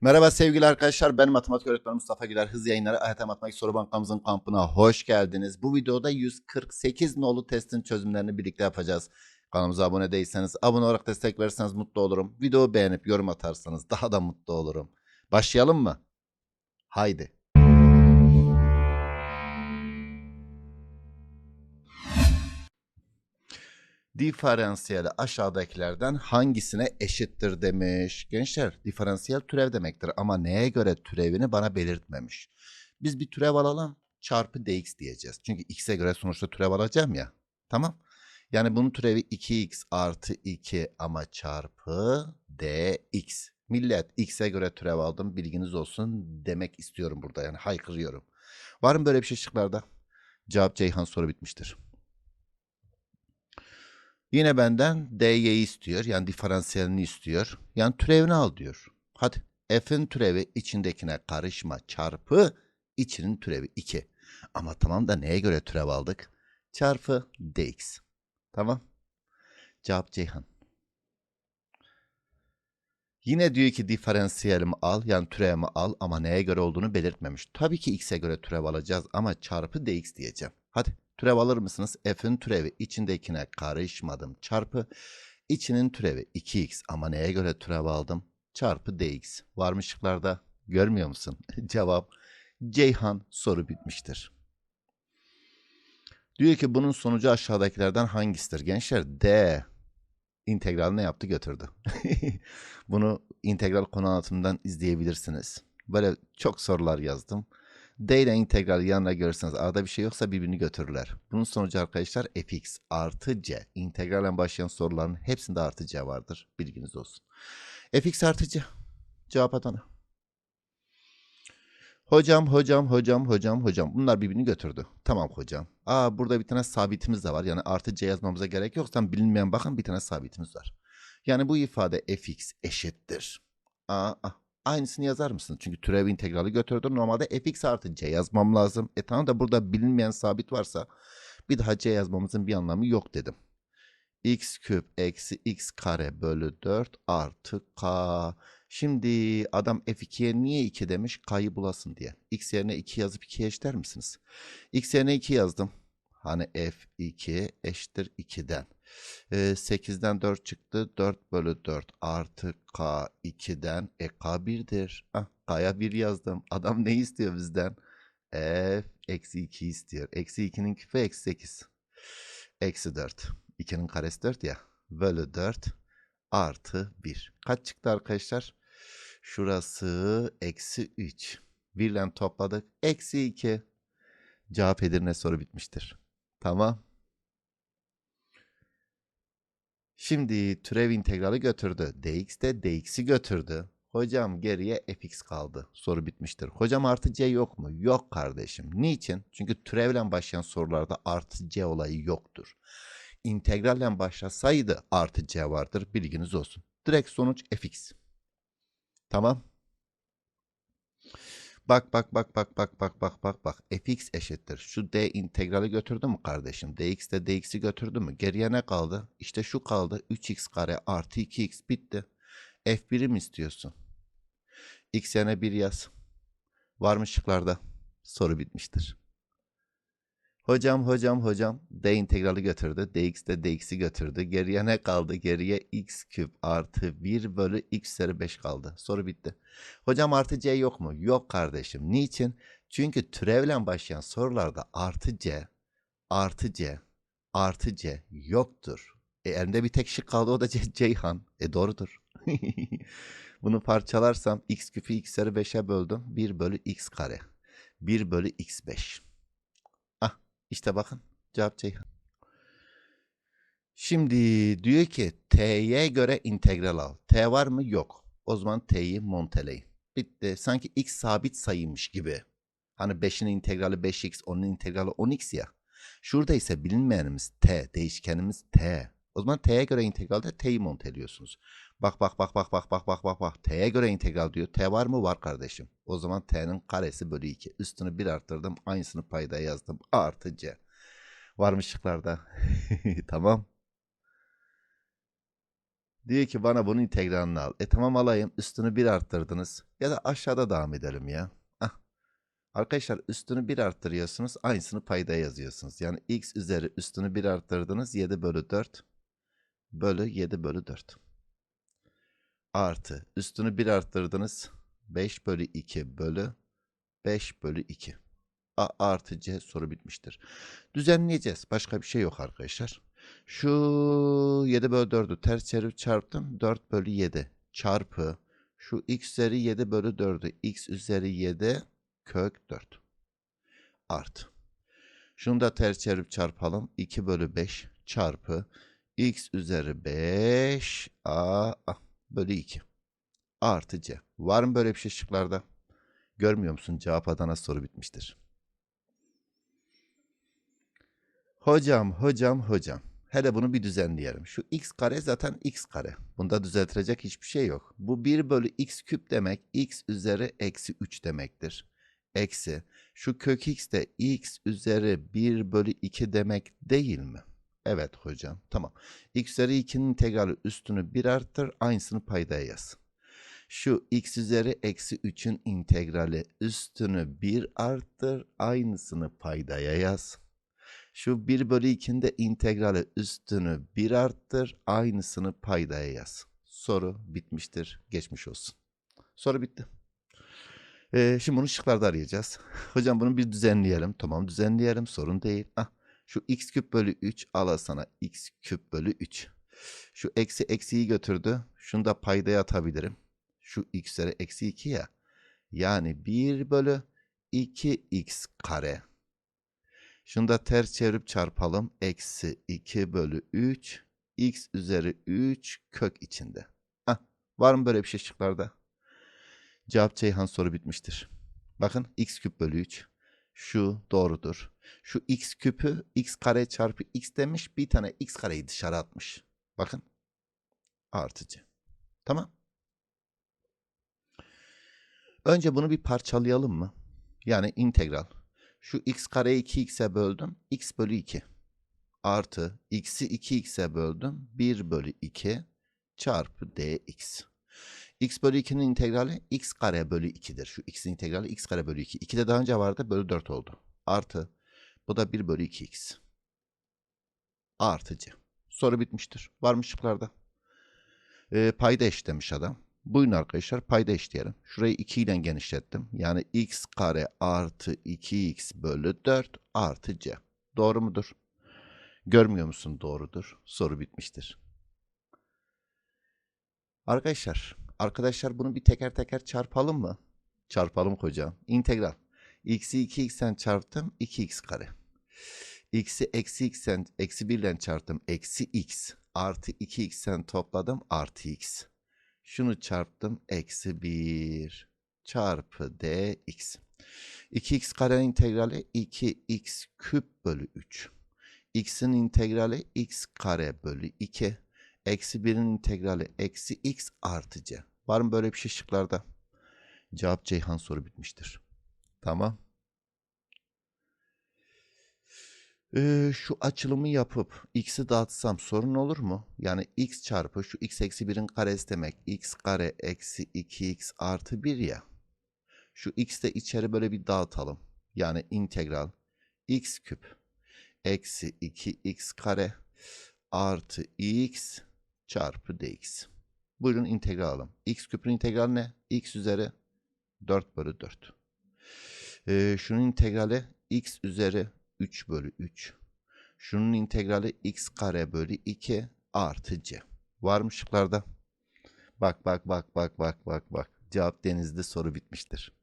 Merhaba sevgili arkadaşlar. Ben matematik öğretmeni Mustafa Güler. Hız yayınları AYT Matematik Soru Bankamızın kampına hoş geldiniz. Bu videoda 148 nolu testin çözümlerini birlikte yapacağız. Kanalımıza abone değilseniz abone olarak destek verirseniz mutlu olurum. Videoyu beğenip yorum atarsanız daha da mutlu olurum. Başlayalım mı? Haydi. Diferansiyeli aşağıdakilerden hangisine eşittir demiş. Gençler diferansiyel türev demektir ama neye göre türevini bana belirtmemiş. Biz bir türev alalım çarpı dx diyeceğiz. Çünkü x'e göre sonuçta türev alacağım ya. Tamam. Yani bunun türevi 2x artı 2 ama çarpı dx. Millet x'e göre türev aldım bilginiz olsun demek istiyorum burada yani haykırıyorum. Var mı böyle bir şey şıklarda? Cevap Ceyhan soru bitmiştir. Yine benden dy'yi istiyor. Yani diferansiyelini istiyor. Yani türevini al diyor. Hadi. F'in türevi içindekine karışma çarpı içinin türevi 2. Ama tamam da neye göre türev aldık? Çarpı dx. Tamam. Cevap Ceyhan. Yine diyor ki diferansiyelimi al yani türevimi al ama neye göre olduğunu belirtmemiş. Tabii ki x'e göre türev alacağız ama çarpı dx diyeceğim. Hadi türev alır mısınız? F'in türevi içindekine karışmadım çarpı içinin türevi 2x ama neye göre türev aldım? Çarpı dx. Var mı? Görmüyor musun? Cevap Ceyhan soru bitmiştir. Diyor ki bunun sonucu aşağıdakilerden hangisidir? Gençler D integral ne yaptı götürdü. Bunu integral konu anlatımından izleyebilirsiniz. Böyle çok sorular yazdım. D ile integral yanına görürseniz arada bir şey yoksa birbirini götürürler. Bunun sonucu arkadaşlar fx artı c. İntegralen başlayan soruların hepsinde artı c vardır. Bilginiz olsun. fx artı c. Cevap Adana. Hocam, hocam, hocam, hocam, hocam. Bunlar birbirini götürdü. Tamam hocam. Aa burada bir tane sabitimiz de var. Yani artı c yazmamıza gerek yok. Sen bilinmeyen bakın bir tane sabitimiz var. Yani bu ifade fx eşittir. Aa, aa. Aynısını yazar mısın? Çünkü türev integrali götürdü. Normalde fx artı c yazmam lazım. E tamam da burada bilinmeyen sabit varsa bir daha c yazmamızın bir anlamı yok dedim. x küp eksi x kare bölü 4 artı k. Şimdi adam f2'ye niye 2 demiş? K'yı bulasın diye. x yerine 2 yazıp 2'ye eşler misiniz? x yerine 2 yazdım. Hani f2 eşittir 2'den. Ee, 8'den 4 çıktı. 4 bölü 4 artı k 2'den. E k 1'dir. Ah, k'ya 1 yazdım. Adam ne istiyor bizden? f eksi 2 istiyor. Eksi 2'nin küpü eksi 8. Eksi 4. 2'nin karesi 4 ya. Bölü 4 artı 1. Kaç çıktı arkadaşlar? Şurası eksi 3. Birden topladık. Eksi 2. Cevap Edirne soru bitmiştir. Tamam. Şimdi türev integrali götürdü. dx de dx'i götürdü. Hocam geriye fx kaldı. Soru bitmiştir. Hocam artı c yok mu? Yok kardeşim. Niçin? Çünkü türevle başlayan sorularda artı c olayı yoktur. İntegralle başlasaydı artı c vardır. Bilginiz olsun. Direkt sonuç fx. Tamam. Bak bak bak bak bak bak bak bak bak. fx eşittir. Şu d integrali götürdü mü kardeşim? dx de dx'i götürdü mü? Geriye ne kaldı? İşte şu kaldı. 3x kare artı 2x bitti. f1'i mi istiyorsun? x yerine 1 yaz. Var mı şıklarda? Soru bitmiştir. Hocam hocam hocam d integrali götürdü. dx de dx'i götürdü. Geriye ne kaldı? Geriye x küp artı 1 bölü x üzeri 5 kaldı. Soru bitti. Hocam artı c yok mu? Yok kardeşim. Niçin? Çünkü türevle başlayan sorularda artı c, artı c, artı c yoktur. E elimde bir tek şık kaldı o da C Ceyhan. E doğrudur. Bunu parçalarsam x küpü x üzeri 5'e böldüm. 1 bölü x kare. 1 bölü x5. İşte bakın cevap Ceyhan. Şimdi diyor ki t'ye göre integral al. T var mı? Yok. O zaman t'yi monteleyin. Bitti. Sanki x sabit sayıymış gibi. Hani 5'in integrali 5x, 10'un integrali 10x ya. Şurada ise bilinmeyenimiz t, değişkenimiz t. O zaman t'ye göre integralde t'yi monteliyorsunuz. Bak bak bak bak bak bak bak bak bak. T'ye göre integral diyor. T var mı? Var kardeşim. O zaman t'nin karesi bölü 2. Üstünü 1 arttırdım. Aynısını payda yazdım. A artı c. Var mı şıklarda? tamam. Diyor ki bana bunun integralini al. E tamam alayım. Üstünü bir arttırdınız. Ya da aşağıda devam edelim ya. Arkadaşlar üstünü bir arttırıyorsunuz. Aynısını payda yazıyorsunuz. Yani x üzeri üstünü bir arttırdınız. 7 bölü 4 bölü 7 bölü 4. Artı üstünü bir arttırdınız. 5 bölü 2 bölü 5 bölü 2. A artı C soru bitmiştir. Düzenleyeceğiz. Başka bir şey yok arkadaşlar. Şu 7 bölü 4'ü ters çevirip çarptım. 4 bölü 7 çarpı şu x üzeri 7 bölü 4'ü x üzeri 7 kök 4 artı. Şunu da ters çevirip çarpalım. 2 bölü 5 çarpı x üzeri 5 a, a bölü 2 artı c. Var mı böyle bir şey şıklarda? Görmüyor musun? Cevap Adana soru bitmiştir. Hocam, hocam, hocam. Hele bunu bir düzenleyelim. Şu x kare zaten x kare. Bunda düzeltilecek hiçbir şey yok. Bu 1 bölü x küp demek x üzeri eksi 3 demektir. Eksi. Şu kök x de x üzeri 1 bölü 2 demek değil mi? Evet hocam. Tamam. x üzeri 2'nin integrali üstünü 1 arttır. Aynısını paydaya yaz. Şu x üzeri eksi 3'ün integrali üstünü 1 arttır. Aynısını paydaya yaz. Şu 1 bölü 2'nin de integrali üstünü 1 arttır. Aynısını paydaya yaz. Soru bitmiştir. Geçmiş olsun. Soru bitti. Ee, şimdi bunu şıklarda arayacağız. Hocam bunu bir düzenleyelim. Tamam düzenleyelim. Sorun değil. Ah, şu x küp bölü 3 ala sana x küp bölü 3. Şu eksi eksiyi götürdü. Şunu da paydaya atabilirim. Şu x üzeri eksi 2 ya. Yani 1 bölü 2x kare. Şunu da ters çevirip çarpalım. Eksi 2 bölü 3 x üzeri 3 kök içinde. Heh, var mı böyle bir şey şıklarda? Cevap Ceyhan soru bitmiştir. Bakın x küp bölü 3. Şu doğrudur. Şu x küpü x kare çarpı x demiş. Bir tane x kareyi dışarı atmış. Bakın. Artıcı. Tamam. Önce bunu bir parçalayalım mı? Yani integral. Şu x kareyi 2x'e böldüm. x bölü 2. Artı x'i 2x'e böldüm. 1 bölü 2 çarpı dx. X bölü 2'nin integrali x kare bölü 2'dir. Şu x'in integrali x kare bölü 2. 2 de daha önce vardı. Bölü 4 oldu. Artı bu da 1 bölü 2x. Artı c. Soru bitmiştir. Var mı şıklarda? Ee, payda eşitlemiş adam. Buyurun arkadaşlar payda eşitleyelim. Şurayı 2 ile genişlettim. Yani x kare artı 2x bölü 4 artı c. Doğru mudur? Görmüyor musun? Doğrudur. Soru bitmiştir. Arkadaşlar, arkadaşlar bunu bir teker teker çarpalım mı? Çarpalım hocam. İntegral. x'i 2x'ten çarptım 2x kare. x'i eksi x'ten eksi 1 ile çarptım eksi x artı 2x'ten topladım artı x. Şunu çarptım. Eksi 1 çarpı dx. 2x karenin integrali 2x küp bölü 3. x'in integrali x kare bölü 2. Eksi 1'in integrali eksi x artı c. Var mı böyle bir şey şıklarda? Cevap Ceyhan soru bitmiştir. Tamam. Ee, şu açılımı yapıp x'i dağıtsam sorun olur mu? Yani x çarpı şu x eksi 1'in karesi demek. x kare eksi 2x artı 1 ya. Şu x de içeri böyle bir dağıtalım. Yani integral x küp eksi 2x kare artı x çarpı dx. Buyurun integral alalım. x küpün integrali ne? x üzeri 4 bölü 4. Ee, şunun integrali x üzeri 3 bölü 3. Şunun integrali x kare bölü 2 artı c. Var mı şıklarda? Bak bak bak bak bak bak bak. Cevap denizde soru bitmiştir.